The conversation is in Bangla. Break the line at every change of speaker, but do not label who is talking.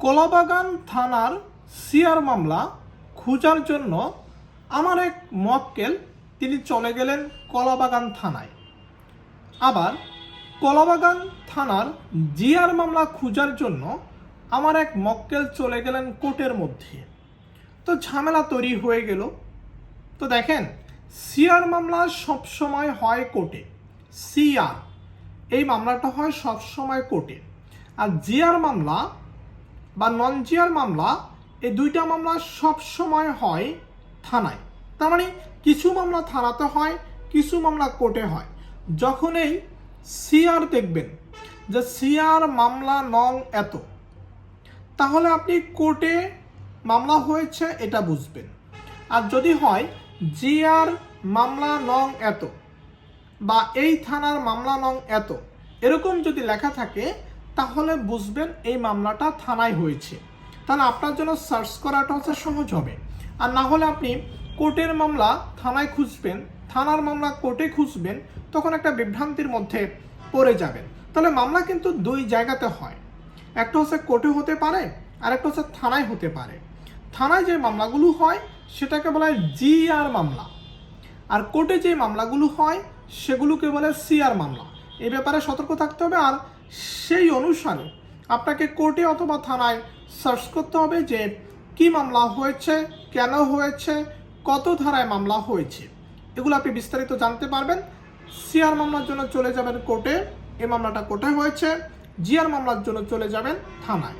কলাবাগান থানার সিআর মামলা খোঁজার জন্য আমার এক মক্কেল তিনি চলে গেলেন কলাবাগান থানায়। আবার কলাবাগান থানার জিআর মামলা খোঁজার জন্য আমার এক মক্কেল চলে গেলেন কোর্টের মধ্যে। তো ঝামেলা তৈরি হয়ে গেল। তো দেখেন, সিআর মামলা সবসময় হয় কোর্টে। সিআর, এই মামলাটা হয় সবসময় কোর্টে। আর জিআর মামলা বা নন জিআর মামলা এই দুইটা মামলা সব সময় হয় থানায়। তার মানে কিছু মামলা থানাতে হয়, কিছু মামলা কোর্টে হয়। যখন এই সিআর দেখবেন যে সিআর মামলা নং এত, তাহলে আপনি কোর্টে মামলা হয়েছে এটা বুঝবেন। আর যদি হয় জিআর মামলা নং এত বা এই থানার মামলা নং এত, এরকম যদি লেখা থাকে তাহলে বুঝবেন এই মামলাটা থানায় হয়েছে। তাহলে আপনার জন্য সার্চ করাটা হচ্ছে সহজ হবে। আর না হলে আপনি কোর্টের মামলা থানায় খুঁজবেন, থানার মামলা কোর্টে খুঁজবেন, তখন একটা বিভ্রান্তির মধ্যে পড়ে যাবেন। তাহলে মামলা কিন্তু দুই জায়গাতে হয়। একটা হচ্ছে কোর্টে হতে পারে আর একটা হচ্ছে থানায় হতে পারে। থানায় যে মামলাগুলো হয়, সেটাকে বলা হয় জিআর মামলা। আর কোর্টে যে মামলাগুলো হয়, সেগুলোকে বলে সিআর মামলা। এই ব্যাপারে সতর্ক থাকতে হবে। আর সেই অনুসারে আপনাকে কোর্টে অথবা থানায় সার্চ করতে হবে যে কি মামলা হয়েছে, কেন হয়েছে, কত ধারায় মামলা হয়েছে। এগুলো আপনি বিস্তারিত জানতে পারবেন। সিআর মামলার জন্য চলে যাবেন কোর্টে। এ মামলাটা কোর্টে হয়েছে? জিআর মামলার জন্য চলে যাবেন থানায়।